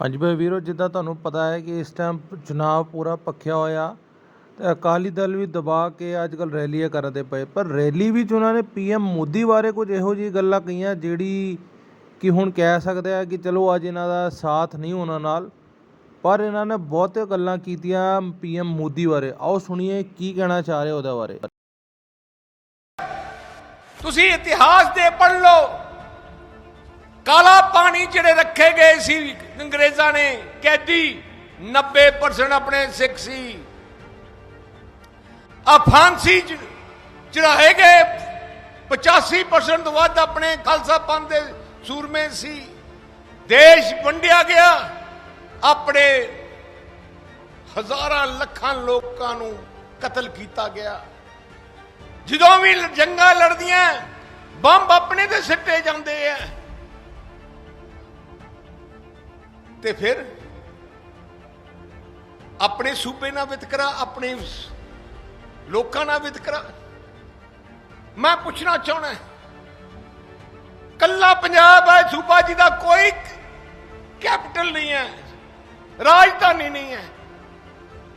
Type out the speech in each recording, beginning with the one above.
ਹਾਂਜੀ ਭਾਈ ਵੀਰੋ, ਜਿੱਦਾਂ ਤੁਹਾਨੂੰ ਪਤਾ ਹੈ ਕਿ ਇਸ ਟਾਈਮ ਚੁਣਾਵ ਪੂਰਾ ਪੱਖਿਆ ਹੋਇਆ ਤੇ ਅਕਾਲੀ ਦਲ ਵੀ ਦਬਾ ਕੇ ਅੱਜ ਕੱਲ ਰੈਲੀਆਂ ਕਰਦੇ ਪਏ। ਪਰ ਰੈਲੀ ਵਿੱਚ ਉਹਨਾਂ ਨੇ ਪੀਐਮ ਮੋਦੀ ਬਾਰੇ ਕੁਝ ਇਹੋ ਜਿਹੀ ਗੱਲਾਂ ਕਹੀਆਂ ਜਿਹੜੀ ਕਿ ਹੁਣ ਕਹਿ ਸਕਦੇ ਆ ਕਿ ਚਲੋ ਅੱਜ ਇਹਨਾਂ ਦਾ ਸਾਥ ਨਹੀਂ ਉਹਨਾਂ ਨਾਲ, ਪਰ ਇਹਨਾਂ ਨੇ ਬਹੁਤੇ ਗੱਲਾਂ ਕੀਤੀਆਂ ਪੀਐਮ ਮੋਦੀ ਬਾਰੇ। ਆਓ ਸੁਣੀਏ ਕੀ ਕਹਿਣਾ ਚਾਹ ਰਹੇ ਉਹਦੇ ਬਾਰੇ। ਤੁਸੀਂ ਇਤਿਹਾਸ ਦੇ ਪੜ੍ਹ ਲਓ। ਕਾਲਾ ਪਾਣੀ ਜਿਹੜੇ ਰੱਖੇ ਗਏ ਸੀ ਅੰਗਰੇਜ਼ਾਂ ਨੇ, ਕੈਦੀ 90% ਆਪਣੇ ਸਿੱਖ ਸੀ। ਆ ਫਾਂਸੀ ਚੜਾਏ ਗਏ 85% ਤੋਂ ਵੱਧ ਆਪਣੇ ਖਾਲਸਾ ਪੰਥ ਦੇ ਸੂਰਮੇ ਸੀ। ਦੇਸ਼ ਵੰਡਿਆ ਗਿਆ, ਆਪਣੇ ਹਜ਼ਾਰਾਂ ਲੱਖਾਂ ਲੋਕਾਂ ਨੂੰ ਕਤਲ ਕੀਤਾ ਗਿਆ। ਜਦੋਂ ਵੀ ਜੰਗਾਂ ਲੜਦੀਆਂ, ਬੰਬ ਆਪਣੇ ਤੇ ਸਿੱਟੇ ਜਾਂਦੇ ਆ। ਤੇ ਫਿਰ ਆਪਣੇ ਸੂਬੇ ਨਾਲ ਵਿਤਕਰਾ ਆਪਣੇ ਲੋਕਾਂ ਨਾਲ ਵਿਤਕਰਾ ਮੈਂ ਪੁੱਛਣਾ ਚਾਹਣਾ ਕੱਲਾ ਪੰਜਾਬ ਹੈ, ਸੂਬਾ ਜੀ ਦਾ ਕੋਈ ਕੈਪੀਟਲ ਨਹੀਂ ਹੈ, ਰਾਜਧਾਨੀ ਨਹੀਂ ਹੈ।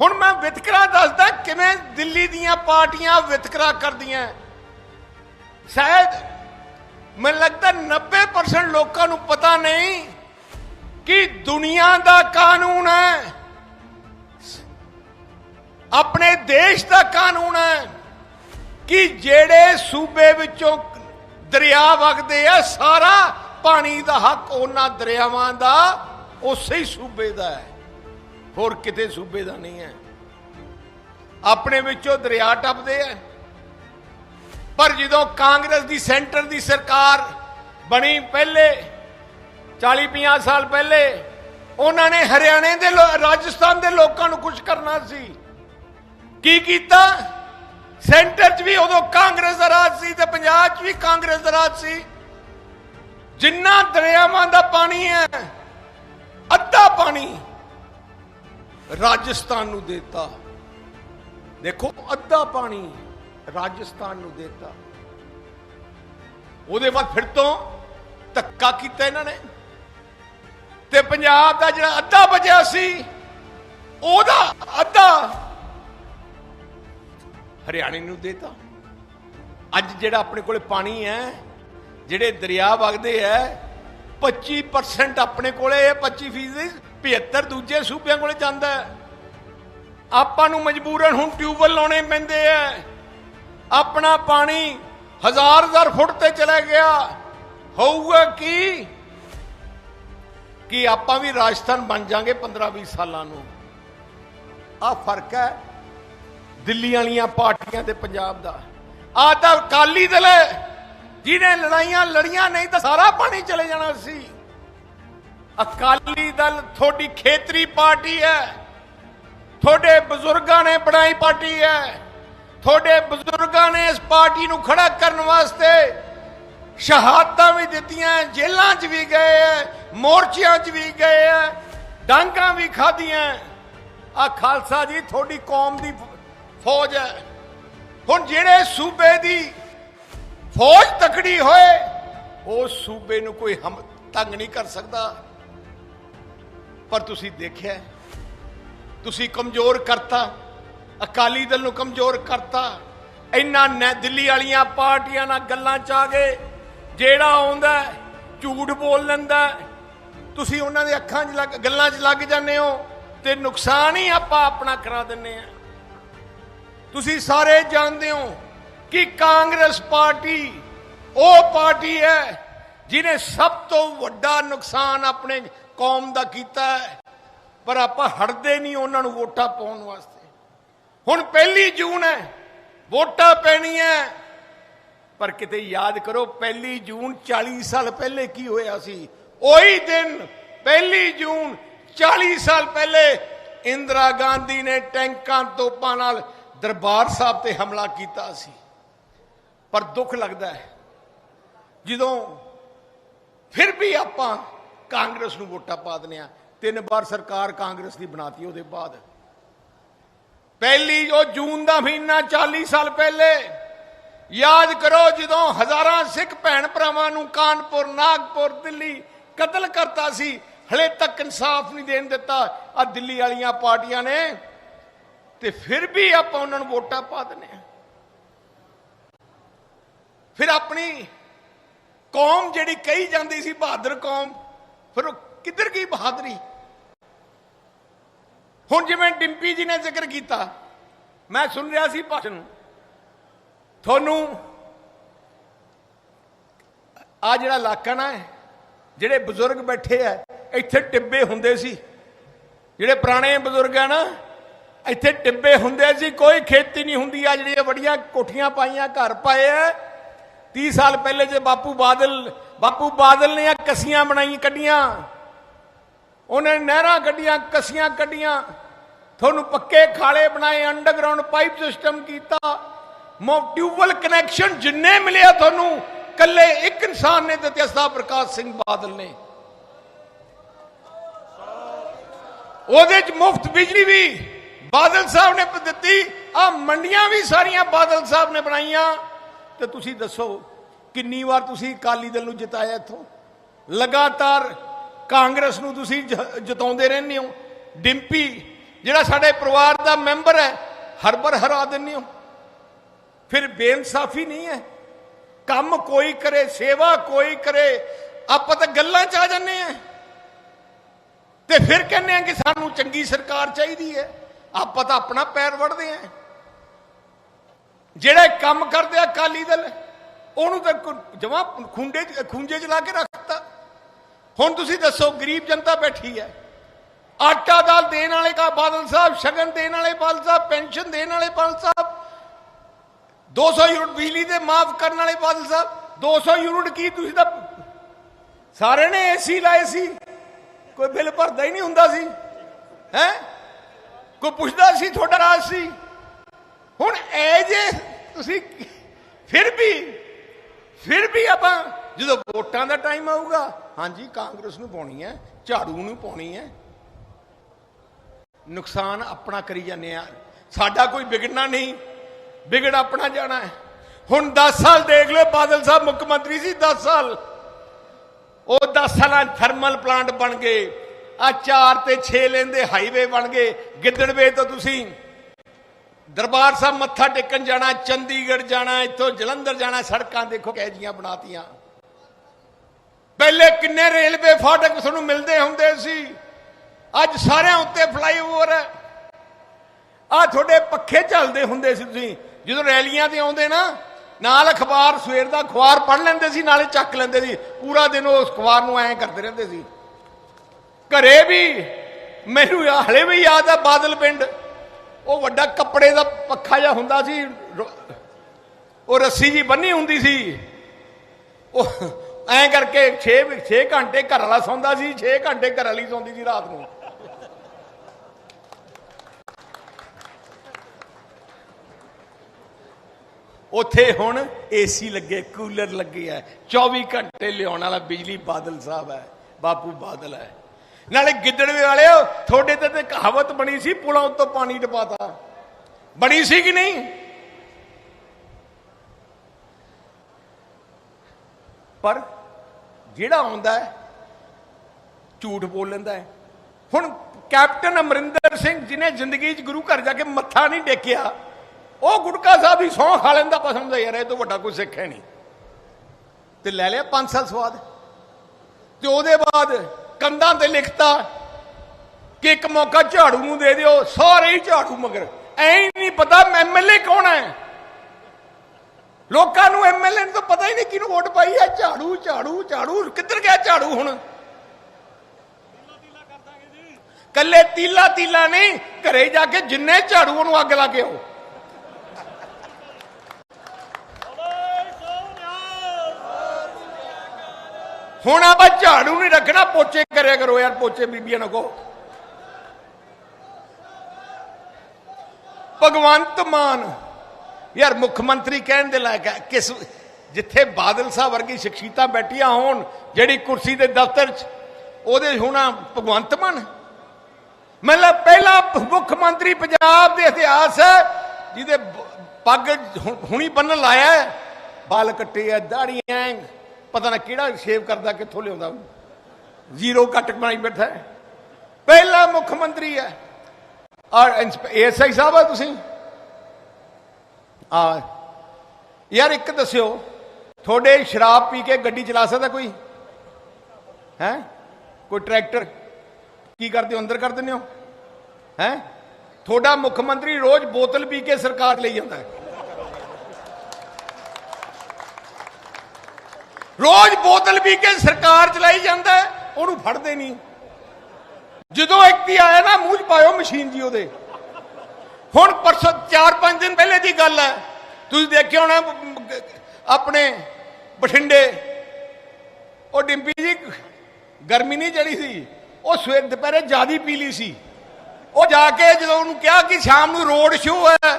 ਹੁਣ ਮੈਂ ਵਿਤਕਰਾ ਦੱਸਦਾ ਕਿਵੇਂ ਦਿੱਲੀ ਦੀਆਂ ਪਾਰਟੀਆਂ ਵਿਤਕਰਾ ਕਰਦੀਆਂ। ਸ਼ਾਇਦ ਮੈਨੂੰ ਲੱਗਦਾ 90% ਲੋਕਾਂ ਨੂੰ ਪਤਾ ਨਹੀਂ ਕਿ ਦੁਨੀਆ ਦਾ ਕਾਨੂੰਨ ਹੈ? ਆਪਣੇ ਦੇਸ਼ ਦਾ ਕਾਨੂੰਨ ਹੈ ਕਿ ਜਿਹੜੇ ਸੂਬੇ ਵਿੱਚੋਂ ਦਰਿਆ ਵਗਦੇ ਆ, ਸਾਰਾ ਪਾਣੀ ਦਾ ਹੱਕ ਉਹਨਾਂ ਦਰਿਆਵਾਂ ਦਾ, ਉਸੇ ਹੀ ਸੂਬੇ ਦਾ ਹੈ। ਹੋਰ ਕਿਤੇ ਸੂਬੇ ਦਾ ਨਹੀਂ ਹੈ। ਆਪਣੇ ਵਿੱਚੋਂ ਦਰਿਆ ਟੱਪਦੇ ਆ। ਪਰ ਜਦੋਂ ਕਾਂਗਰਸ ਦੀ ਸੈਂਟਰ ਦੀ ਸਰਕਾਰ ਬਣੀ ਪਹਿਲੇ 40 50 ਸਾਲ ਪਹਿਲੇ ਉਹਨਾਂ ਨੇ ਹਰਿਆਣੇ ਦੇ ਰਾਜਸਥਾਨ ਦੇ ਲੋਕਾਂ ਨੂੰ ਕੁਝ ਕਰਨਾ ਸੀ। ਕੀ ਕੀਤਾ? ਸੈਂਟਰ 'ਚ ਵੀ ਉਦੋਂ ਕਾਂਗਰਸ ਦਾ ਰਾਜ ਸੀ ਤੇ ਪੰਜਾਬ 'ਚ ਵੀ ਕਾਂਗਰਸ ਦਾ ਰਾਜ ਸੀ। ਜਿੰਨਾ ਦਰਿਆਵਾਂ ਦਾ ਪਾਣੀ ਹੈ, ਅੱਧਾ ਪਾਣੀ ਰਾਜਸਥਾਨ ਨੂੰ ਦਿੱਤਾ। ਦੇਖੋ, ਅੱਧਾ ਪਾਣੀ ਰਾਜਸਥਾਨ ਨੂੰ ਦਿੱਤਾ। ਉਹਦੇ ਬਾਅਦ ਫਿਰ ਤੋਂ ਧੱਕਾ ਕੀਤਾ ਇਹਨਾਂ ਨੇ। ਤੇ ਪੰਜਾਬ ਦਾ ਜਿਹੜਾ ਅੱਧਾ ਬਚਿਆ ਸੀ, ਉਹਦਾ ਅੱਧਾ ਹਰਿਆਣੇ ਨੂੰ ਦੇਤਾ। ਅੱਜ ਜਿਹੜਾ ਆਪਣੇ ਕੋਲੇ ਪਾਣੀ ਹੈ, ਜਿਹੜੇ ਦਰਿਆ ਵਗਦੇ ਐ 25% ਆਪਣੇ ਕੋਲੇ ਹੈ 25% 75 ਦੂਜੇ ਸੂਬਿਆਂ ਕੋਲੇ ਜਾਂਦਾ ਆਪਾਂ ਨੂੰ ਮਜਬੂਰਨ ਹੁਣ ਟਿਊਬਵੈਲ ਲਾਉਣੇ ਪੈਂਦੇ ਐ ਆਪਣਾ ਪਾਣੀ ਹਜ਼ਾਰ ਹਜ਼ਾਰ ਫੁੱਟ ਤੇ ਚਲਾ ਗਿਆ। ਹੋਊਗਾ ਕੀ? ਕਿ ਆਪਾਂ ਵੀ ਰਾਜਸਥਾਨ ਬਣ ਜਾਾਂਗੇ 15 20 ਸਾਲਾਂ ਨੂੰ। ਆ ਫ਼ਰਕ ਹੈ ਦਿੱਲੀ ਵਾਲੀਆਂ ਪਾਰਟੀਆਂ ਤੇ ਪੰਜਾਬ ਦਾ। ਆ ਤਾਂ ਅਕਾਲੀ ਦਲ ਜਿਹਨੇ ਲੜਾਈਆਂ ਲੜੀਆਂ ਨਹੀਂ ਤਾਂ ਸਾਰਾ ਪਾਣੀ ਚਲੇ ਜਾਣਾ ਸੀ। ਅਕਾਲੀ ਦਲ ਤੁਹਾਡੀ ਖੇਤਰੀ ਪਾਰਟੀ ਹੈ, ਤੁਹਾਡੇ ਬਜ਼ੁਰਗਾਂ ਨੇ ਬਣਾਈ ਪਾਰਟੀ ਹੈ, ਤੁਹਾਡੇ ਬਜ਼ੁਰਗਾਂ ਨੇ ਇਸ ਪਾਰਟੀ ਨੂੰ ਖੜਾ ਕਰਨ ਵਾਸਤੇ ਸ਼ਹਾਦਤਾਂ ਵੀ ਦਿੱਤੀਆਂ, ਜੇਲ੍ਹਾਂ 'ਚ ਵੀ ਗਏ ਐ ਮੋਰਚਿਆਂ 'ਚ ਵੀ ਗਏ ਐ ਡਾਂਗਾਂ ਵੀ ਖਾਧੀਆਂ। ਆ ਖਾਲਸਾ ਜੀ, ਤੁਹਾਡੀ ਕੌਮ ਦੀ ਫੌਜ ਹੈ। ਹੁਣ ਜਿਹੜੇ ਸੂਬੇ ਦੀ ਫੌਜ ਤਕੜੀ ਹੋਏ, ਉਹ ਸੂਬੇ ਨੂੰ ਕੋਈ ਹਮ ਤੰਗ ਨਹੀਂ ਕਰ ਸਕਦਾ। ਪਰ ਤੁਸੀਂ ਦੇਖਿਆ, ਤੁਸੀਂ ਕਮਜ਼ੋਰ ਕਰਤਾ, ਅਕਾਲੀ ਦਲ ਨੂੰ ਕਮਜ਼ੋਰ ਕਰਤਾ। ਇੰਨਾ ਨੈ- ਦਿੱਲੀ ਵਾਲੀਆਂ ਪਾਰਟੀਆਂ ਨਾਲ ਗੱਲਾਂ ਚ ਆ ਗਏ, ਜਿਹੜਾ ਆਉਂਦਾ, ਝੂਠ ਬੋਲ ਲੈਂਦਾ ਤੁਸੀਂ ਉਹਨਾਂ ਦੇ ਅੱਖਾਂ 'ਚ ਲੱਗ, ਗੱਲਾਂ 'ਚ ਲੱਗ ਜਾਂਦੇ ਹੋ ਤੇ ਨੁਕਸਾਨ ਹੀ ਆਪਾਂ ਆਪਣਾ ਕਰਾ ਦਿੰਨੇ ਆ ਤੁਸੀਂ ਸਾਰੇ ਜਾਣਦੇ ਹੋ ਕਿ ਕਾਂਗਰਸ ਪਾਰਟੀ, ਉਹ ਪਾਰਟੀ ਹੈ ਜਿਨੇ ਸਭ ਤੋਂ ਵੱਡਾ ਨੁਕਸਾਨ ਆਪਣੇ ਕੌਮ ਦਾ ਕੀਤਾ ਹੈ। ਪਰ ਆਪਾਂ ਹਟਦੇ ਨਹੀਂ ਉਹਨਾਂ ਨੂੰ ਵੋਟਾਂ ਪਾਉਣ ਵਾਸਤੇ। ਹੁਣ ਪਹਿਲੀ ਜੂਨ ਹੈ, ਵੋਟਾਂ ਪੈਣੀਆਂ ਪਰ ਕਿਤੇ ਯਾਦ ਕਰੋ, ਪਹਿਲੀ ਜੂਨ 40 ਸਾਲ ਪਹਿਲੇ ਕੀ ਹੋਇਆ ਸੀ? ਉਹੀ ਦਿਨ, ਪਹਿਲੀ ਜੂਨ 40 ਸਾਲ ਪਹਿਲੇ ਇੰਦਰਾ ਗਾਂਧੀ ਨੇ ਟੈਂਕਾਂ ਤੋਪਾਂ ਨਾਲ ਦਰਬਾਰ ਸਾਹਿਬ ਤੇ ਹਮਲਾ ਕੀਤਾ ਸੀ। ਪਰ ਦੁੱਖ ਲੱਗਦਾ ਹੈ, ਜਦੋਂ ਫਿਰ ਵੀ ਆਪਾਂ ਕਾਂਗਰਸ ਨੂੰ ਵੋਟਾਂ ਪਾ ਦਿੰਦੇ ਆ ਤਿੰਨ ਵਾਰ ਸਰਕਾਰ ਕਾਂਗਰਸ ਦੀ ਬਣਾਤੀ ਉਹਦੇ ਬਾਅਦ। ਪਹਿਲੀ ਉਹ ਜੂਨ ਦਾ ਮਹੀਨਾ 40 ਸਾਲ ਪਹਿਲੇ, ਯਾਦ ਕਰੋ ਜਦੋਂ ਹਜ਼ਾਰਾਂ ਸਿੱਖ ਭੈਣ ਭਰਾਵਾਂ ਨੂੰ ਕਾਨਪੁਰ, ਨਾਗਪੁਰ, ਦਿੱਲੀ ਕਤਲ ਕਰਤਾ ਸੀ। ਹਲੇ ਤੱਕ ਇਨਸਾਫ ਨਹੀਂ ਦੇਣ ਦਿੱਤਾ। ਆ ਦਿੱਲੀ ਵਾਲੀਆਂ ਪਾਰਟੀਆਂ ਨੇ ਤੇ ਫਿਰ ਵੀ ਆਪਾਂ ਉਹਨਾਂ ਨੂੰ ਵੋਟਾਂ ਪਾ ਦਿੰਦੇ ਆ ਫਿਰ ਆਪਣੀ ਕੌਮ ਜਿਹੜੀ ਕਹੀ ਜਾਂਦੀ ਸੀ ਬਹਾਦਰ ਕੌਮ ਫਿਰ ਉਹ ਕਿੱਧਰ ਗਈ ਬਹਾਦਰੀ? ਹੁਣ ਜਿਵੇਂ ਡਿੰਪੀ ਜੀ ਨੇ ਜ਼ਿਕਰ ਕੀਤਾ ਮੈਂ ਸੁਣ ਰਿਹਾ ਸੀ ਭਾਸ਼ਣ ਤੁਹਾਨੂੰ ਆ ਜਿਹੜਾ ਇਲਾਕਾ ਨਾ ਹੈ, ਜਿਹੜੇ ਬਜ਼ੁਰਗ ਬੈਠੇ ਆ, ਇੱਥੇ ਟਿੱਬੇ ਹੁੰਦੇ ਸੀ। ਜਿਹੜੇ ਪੁਰਾਣੇ ਬਜ਼ੁਰਗ ਆ ਨਾ, ਇੱਥੇ ਟਿੱਬੇ ਹੁੰਦੇ ਸੀ, ਕੋਈ ਖੇਤੀ ਨਹੀਂ ਹੁੰਦੀ। ਆ ਜਿਹੜੀਆਂ ਵੱਡੀਆਂ ਕੋਠੀਆਂ ਪਾਈਆਂ, ਘਰ ਪਾਏ ਆ। 30 ਸਾਲ ਪਹਿਲੇ ਜੇ ਬਾਪੂ ਬਾਦਲ ਬਾਪੂ ਬਾਦਲ ਨੇ ਆ ਕਸੀਆਂ ਬਣਾਈ ਕੱਢੀਆਂ। ਉਹਨੇ ਨਹਿਰਾਂ ਕੱਢੀਆਂ, ਕਸੀਆਂ ਕੱਢੀਆਂ। ਤੁਹਾਨੂੰ ਪੱਕੇ ਖਾਲੇ ਬਣਾਏ ਅੰਡਰਗਰਾਉਂਡ ਪਾਈਪ ਸਿਸਟਮ ਕੀਤਾ। ਮੋ ਟਿਊਬਵੈਲ ਕਨੈਕਸ਼ਨ ਜਿੰਨੇ ਮਿਲਿਆ ਤੁਹਾਨੂੰ ਕੱਲੇ ਇੱਕ ਇਨਸਾਨ ਨੇ ਦਿੱਤੇ ਸਰਦਾਰ ਪ੍ਰਕਾਸ਼ ਸਿੰਘ ਬਾਦਲ ਨੇ। ਉਹਦੇ ਚ ਮੁਫਤ ਬਿਜਲੀ ਵੀ ਬਾਦਲ ਸਾਹਿਬ ਨੇ ਦਿੱਤੀ ਆ ਮੰਡੀਆਂ ਵੀ ਸਾਰੀਆਂ ਬਾਦਲ ਸਾਹਿਬ ਨੇ ਬਣਾਈਆਂ। ਤੇ ਤੁਸੀਂ ਦੱਸੋ, ਕਿੰਨੀ ਵਾਰ ਤੁਸੀਂ ਅਕਾਲੀ ਦਲ ਨੂੰ ਜਿਤਾਇਆ ਇੱਥੋਂ? ਲਗਾਤਾਰ ਕਾਂਗਰਸ ਨੂੰ ਤੁਸੀਂ ਜ- ਜਿਤਾਉਂਦੇ ਰਹਿੰਦੇ ਹੋ। ਡਿੰਪੀ, ਜਿਹੜਾ ਸਾਡੇ ਪਰਿਵਾਰ ਦਾ ਮੈਂਬਰ ਹੈ ਹਰ ਵਾਰ ਹਰਾ ਦਿੰਦੇ ਹੋ। ਫਿਰ ਬੇਇਨਸਾਫੀ ਨਹੀਂ ਹੈ। ਕੰਮ ਕੋਈ ਕਰੇ, ਸੇਵਾ ਕੋਈ ਕਰੇ, ਆਪਾਂ ਤਾਂ ਗੱਲਾਂ ਚ ਆ ਜਾਂਦੇ ਆ। ਤੇ ਫਿਰ ਕਹਿੰਦੇ ਆ ਕਿ ਸਾਨੂੰ ਚੰਗੀ ਸਰਕਾਰ ਚਾਹੀਦੀ ਹੈ। ਆਪਾਂ ਤਾਂ ਆਪਣਾ ਪੈਰ ਵੜਦੇ ਆ। ਜਿਹੜੇ ਕੰਮ ਕਰਦੇ ਆ ਅਕਾਲੀ ਦਲ, ਉਹਨੂੰ ਤਾਂ ਜਮਾ ਖੁੰਡੇ ਚ ਖੁੰਝੇ ਚ ਲਾ ਕੇ ਰੱਖਤਾ ਹੁਣ ਤੁਸੀਂ ਦੱਸੋ, ਗਰੀਬ ਜਨਤਾ ਬੈਠੀ ਹੈ। ਆਟਾ ਦਾਲ ਦੇਣ ਵਾਲੇ ਕਾ ਬਾਦਲ ਸਾਹਿਬ, ਸ਼ਗਨ ਦੇਣ ਵਾਲੇ ਬਾਦਲ ਸਾਹਿਬ, ਪੈਨਸ਼ਨ ਦੇਣ ਵਾਲੇ ਬਾਦਲ ਸਾਹਿਬ 200 ਯੂਨਿਟ ਬਿਜਲੀ ਦੇ ਮਾਫ ਕਰਨ ਵਾਲੇ ਬਾਦਲ ਸਾਹਿਬ 200 ਯੂਨਿਟ ਕੀ ਤੁਸੀਂ ਤਾਂ ਸਾਰੇ ਨੇ ਏਸੀ ਲਾਏ ਸੀ। ਕੋਈ ਬਿੱਲ ਭਰਦਾ ਹੀ ਨਹੀਂ ਹੁੰਦਾ ਸੀ। ਹੈ? ਕੋਈ ਪੁੱਛਦਾ ਸੀ ਤੁਹਾਡਾ ਰਾਜ ਸੀ। ਹੁਣ ਐ ਜੇ ਤੁਸੀਂ ਫਿਰ ਵੀ ਫਿਰ ਵੀ ਆਪਾਂ ਜਦੋਂ ਵੋਟਾਂ ਦਾ ਟਾਈਮ ਆਊਗਾ, ਹਾਂਜੀ, ਕਾਂਗਰਸ ਨੂੰ ਪਾਉਣੀ ਹੈ, ਝਾੜੂ ਨੂੰ ਪਾਉਣੀ ਹੈ। ਨੁਕਸਾਨ ਆਪਣਾ ਕਰੀ ਜਾਂਦੇ ਆ। ਸਾਡਾ ਕੋਈ ਵਿਗੜਨਾ ਨਹੀਂ। ਵਿਗੜ ਆਪਣਾ ਜਾਣਾ ਹੈ। ਹੁਣ 10 ਸਾਲ ਦੇਖ ਲਓ, ਬਾਦਲ ਸਾਹਿਬ ਮੁੱਖ ਮੰਤਰੀ ਸੀ 10 ਸਾਲ। ਉਹ 10 ਸਾਲਾਂ ਥਰਮਲ ਪਲਾਂਟ ਬਣ ਗਏ। ਆ 4 ਤੇ 6 ਲੈਂਦੇ ਹਾਈਵੇ ਬਣ ਗਏ। ਗਿੱਦੜਵੇ ਤੋਂ ਤੁਸੀਂ ਦਰਬਾਰ ਸਾਹਿਬ ਮੱਥਾ ਟੇਕਣ ਜਾਣਾ, ਚੰਡੀਗੜ੍ਹ ਜਾਣਾ, ਇੱਥੋਂ ਜਲੰਧਰ ਜਾਣਾ, ਸੜਕਾਂ ਦੇਖੋ ਕਿਹੋ ਜੀਆਂ ਬਣਾਤੀਆਂ। ਪਹਿਲੇ ਕਿੰਨੇ ਰੇਲਵੇ ਫਾਟਕ ਤੁਹਾਨੂੰ ਮਿਲਦੇ ਹੁੰਦੇ ਸੀ। ਅੱਜ ਸਾਰਿਆਂ ਉੱਤੇ ਫਲਾਈਓਵਰ ਹੈ। ਆ ਤੁਹਾਡੇ ਪੱਖੇ ਚੱਲਦੇ ਹੁੰਦੇ ਸੀ ਤੁਸੀਂ। ਜਦੋਂ ਰੈਲੀਆਂ ਤੇ ਆਉਂਦੇ ਨਾ, ਨਾਲ ਅਖਬਾਰ ਸਵੇਰ ਦਾ ਅਖਬਾਰ ਪੜ੍ਹ ਲੈਂਦੇ ਸੀ, ਨਾਲੇ ਚੱਕ ਲੈਂਦੇ ਸੀ। ਪੂਰਾ ਦਿਨ ਉਹ ਅਖਬਾਰ ਨੂੰ ਐਂ ਕਰਦੇ ਰਹਿੰਦੇ ਸੀ। ਘਰੇ ਵੀ, ਮੈਨੂੰ ਹਲੇ ਵੀ ਯਾਦ ਆ ਬਾਦਲ ਪਿੰਡ। ਉਹ ਵੱਡਾ ਕੱਪੜੇ ਦਾ ਪੱਖਾ ਜਿਹਾ ਹੁੰਦਾ ਸੀ ਉਹ ਰੱਸੀ ਜੀ ਬੰਨੀ ਹੁੰਦੀ ਸੀ। ਉਹ ਐਂ ਕਰਕੇ 6 6 ਘੰਟੇ ਘਰ ਵਾਲਾ ਸੌਂਦਾ ਸੀ 6 ਘੰਟੇ ਘਰ ਵਾਲੀ ਸੌਂਦੀ ਸੀ ਰਾਤ ਨੂੰ। ਉੱਥੇ ਹੁਣ ਏਸੀ ਲੱਗੇ, ਕੂਲਰ ਲੱਗੇ ਆ। 24 ਘੰਟੇ ਲਿਆਉਣ ਵਾਲਾ ਬਿਜਲੀ ਬਾਦਲ ਸਾਹਿਬ ਹੈ, ਬਾਪੂ ਬਾਦਲ ਹੈ। ਨਾਲੇ ਗਿੱਦੜਵੇ ਵਾਲਿਓ, ਤੁਹਾਡੇ ਤੇ ਕਹਾਵਤ ਬਣੀ ਸੀ, ਪੁਲਾਂ ਉੱਤੋਂ ਪਾਣੀ ਟਪਾਤਾ ਬਣੀ ਸੀ ਕਿ ਨਹੀਂ? ਪਰ ਜਿਹੜਾ ਆਉਂਦਾ ਝੂਠ ਬੋਲ ਲੈਂਦਾ ਹੁਣ ਕੈਪਟਨ ਅਮਰਿੰਦਰ ਸਿੰਘ, ਜਿਨੇ ਜ਼ਿੰਦਗੀ 'ਚ ਗੁਰੂ ਘਰ ਜਾ ਕੇ ਮੱਥਾ ਨਹੀਂ ਟੇਕਿਆ ਉਹ ਗੁਟਕਾ ਸਾਹਿਬ ਦੀ ਸੌਂ ਖਾ ਲੈਂਦਾ, ਪਸੰਦ ਹੈ ਯਾਰ, ਇਹ ਤੋਂ ਵੱਡਾ ਕੋਈ ਸਿੱਖ ਹੈ ਨਹੀਂ। ਤੇ ਲੈ ਲਿਆ 5 ਸਾਲ ਸਵਾਦ। ਤੇ ਉਹਦੇ ਬਾਅਦ ਕੰਧਾਂ ਤੇ ਲਿਖਤਾ ਕਿ ਇੱਕ ਮੌਕਾ ਝਾੜੂ ਨੂੰ ਦੇ ਦਿਓ, ਸਾਰੇ ਹੀ ਝਾੜੂ ਮਗਰ। ਐ ਹੀ ਨਹੀਂ ਪਤਾ ਐਮਐਲਏ ਕੌਣ ਹੈ। ਲੋਕਾਂ ਨੂੰ ਐਮਐਲਏ ਨੂੰ ਤਾਂ ਪਤਾ ਹੀ ਨਹੀਂ ਕਿਹਨੂੰ ਵੋਟ ਪਾਈ ਹੈ। ਝਾੜੂ ਝਾੜੂ ਝਾੜੂ, ਕਿੱਧਰ ਗਿਆ ਝਾੜੂ ਹੁਣ? ਕੱਲੇ ਤੀਲਾ ਤੀਲਾ ਨਹੀਂ, ਘਰੇ ਜਾ ਕੇ ਜਿੰਨੇ ਝਾੜੂ ਉਹਨੂੰ ਅੱਗ ਲਾ ਕੇ ਆਓ। ਹੁਣ ਆਪਾਂ ਝਾੜੂ ਨਹੀਂ ਰੱਖਣਾ, ਪੋਚੇ ਕਰਿਆ ਕਰੋ ਯਾਰ, ਪੋਚੇ ਬੀਬੀਆਂ ਨੂੰ ਕਹੋ। ਭਗਵੰਤ ਮਾਨ, ਯਾਰ ਮੁੱਖ ਮੰਤਰੀ ਕਹਿਣ ਦੇ ਲਾਇਕ ਹੈ, ਕਿਸ ਜਿੱਥੇ ਬਾਦਲ ਸਾਹਿਬ ਵਰਗੀ ਸ਼ਖਸੀਅਤਾਂ ਬੈਠੀਆਂ ਹੋਣ, ਜਿਹੜੀ ਕੁਰਸੀ ਦੇ ਦਫ਼ਤਰ 'ਚ, ਉਹਦੇ ਹੋਣਾ ਭਗਵੰਤ ਮਾਨ। ਮਤਲਬ ਪਹਿਲਾ ਮੁੱਖ ਮੰਤਰੀ ਪੰਜਾਬ ਦੇ ਇਤਿਹਾਸ ਹੈ, ਜਿਹਦੇ ਪੱਗ ਹੁਣੀ ਬੰਨਣ ਲਾਇਆ ਬਾਲ ਕੱਟੇ ਆ, ਦਾੜੀਆਂ ਪਤਾ ਨਾ ਕਿਹੜਾ ਸ਼ੇਵ ਕਰਦਾ, ਕਿੱਥੋਂ ਲਿਆਉਂਦਾ ਜ਼ੀਰੋ ਕੱਟ ਬਣਾਈ ਬੈਠਾ ਹੈ। ਪਹਿਲਾ ਮੁੱਖ ਮੰਤਰੀ ਹੈ। ਔਰ ਐਸਆਈ ਸਾਹਿਬ ਆ ਤੁਸੀਂ? ਆ, ਯਾਰ ਇੱਕ ਦੱਸਿਓ, ਤੁਹਾਡੇ ਸ਼ਰਾਬ ਪੀ ਕੇ ਗੱਡੀ ਚਲਾ ਸਕਦਾ ਕੋਈ? ਹੈ? ਕੋਈ ਟਰੈਕਟਰ? ਕੀ ਕਰਦੇ ਹੋ, ਅੰਦਰ ਕਰ ਦਿੰਦੇ ਹੋ? ਹੈ? ਤੁਹਾਡਾ ਮੁੱਖ ਮੰਤਰੀ ਰੋਜ਼ ਬੋਤਲ ਪੀ ਕੇ ਸਰਕਾਰ ਲਈ ਜਾਂਦਾ ਹੈ। ਰੋਜ਼ ਬੋਤਲ ਪੀ ਕੇ ਸਰਕਾਰ ਚਲਾਈ ਜਾਂਦਾ ਉਹਨੂੰ ਫੜਦੇ ਨਹੀਂ। ਜਦੋਂ ਇੱਕ ਹੀ ਆਇਆ ਨਾ, ਮੂੰਹ 'ਚ ਪਾਇਓ ਮਸ਼ੀਨ ਜੀ ਉਹਦੇ। ਹੁਣ ਪਰਸੋਂ 4-5 ਦਿਨ ਪਹਿਲੇ ਦੀ ਗੱਲ ਹੈ। ਤੁਸੀਂ ਦੇਖਿਆ ਹੋਣਾ ਆਪਣੇ ਬਠਿੰਡੇ, ਉਹ ਡਿੰਪੀ ਜੀ, ਗਰਮੀ ਨਹੀਂ ਚੜੀ ਸੀ। ਉਹ ਸਵੇਰ ਦੁਪਹਿਰੇ ਜਿਆਦੀ ਪੀ ਲਈ ਸੀ। ਉਹ ਜਾ ਕੇ ਜਦੋਂ ਉਹਨੂੰ ਕਿਹਾ ਕਿ ਸ਼ਾਮ ਨੂੰ ਰੋਡ ਸ਼ੋਅ ਹੈ,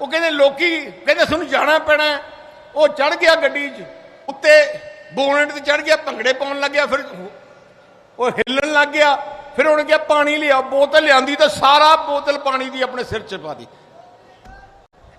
ਉਹ ਕਹਿੰਦੇ, ਲੋਕੀ, ਕਹਿੰਦੇ ਤੁਹਾਨੂੰ ਜਾਣਾ ਪੈਣਾ ਉਹ ਚੜ ਗਿਆ ਗੱਡੀ 'ਚ। ਉੱਤੇ ਬੋਨਟ ਤੇ ਚੜ ਗਿਆ, ਭੰਗੜੇ ਪਾਉਣ ਲੱਗਿਆ, ਫਿਰ ਉਹ ਹਿੱਲਣ ਲੱਗ ਗਿਆ, ਫਿਰ ਉਹਨੇ ਕਿਹਾ, ਪਾਣੀ ਲਿਆ, ਬੋਤਲ ਲਿਆਂਦੀ ਤਾਂ ਸਾਰਾ ਬੋਤਲ ਪਾਣੀ ਦੀ ਆਪਣੇ ਸਿਰ 'ਚ ਪਾ ਦੀ।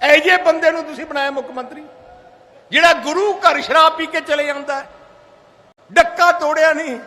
ਐ ਜੇ ਬੰਦੇ ਨੂੰ ਤੁਸੀਂ ਬਣਾਇਆ ਮੁੱਖ ਮੰਤਰੀ, ਜਿਹੜਾ ਗੁਰੂ ਘਰ ਸ਼ਰਾਬ ਪੀ ਕੇ ਚਲੇ ਜਾਂਦਾ ਡੱਕਾ ਤੋੜਿਆ ਨਹੀਂ।